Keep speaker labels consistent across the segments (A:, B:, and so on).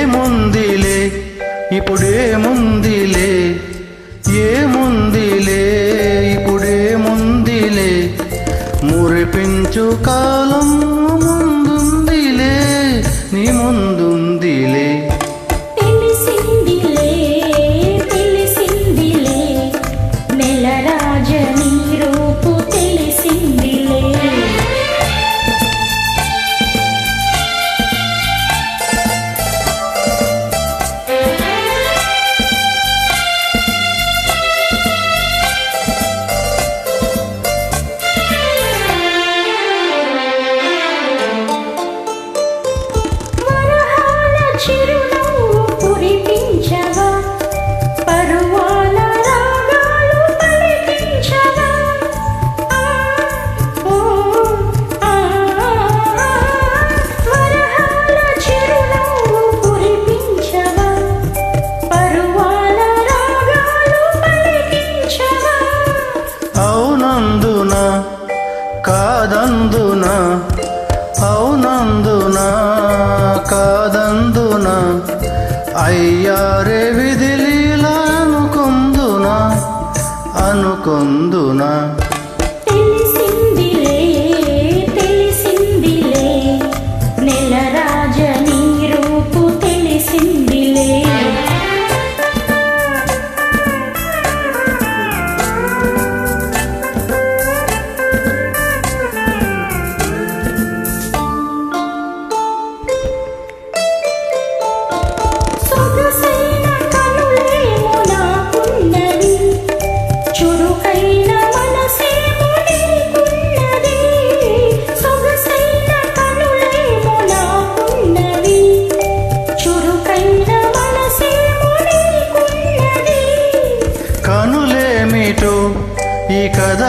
A: ఏముందిలే? ఇప్పుడేముందిలే? ఏముందిలే? ఇప్పుడేముందిలే? మురిపించు
B: కాలం కాదందున అవునందున కాదందున అయ్యారే విధిలీలా అనుకొందున అనుకొందునా.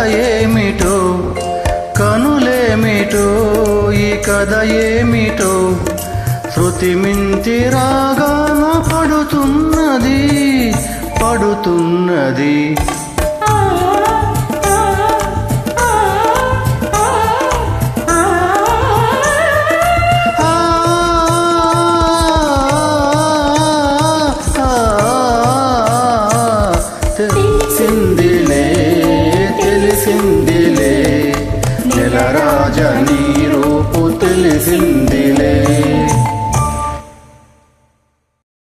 B: ఏమిటో? కనులేమిటో? ఈ కథ ఏమిటో? శృతి మింతి రాగాన పడుతున్నది పడుతున్నది. నీరూపు తెలిసింది.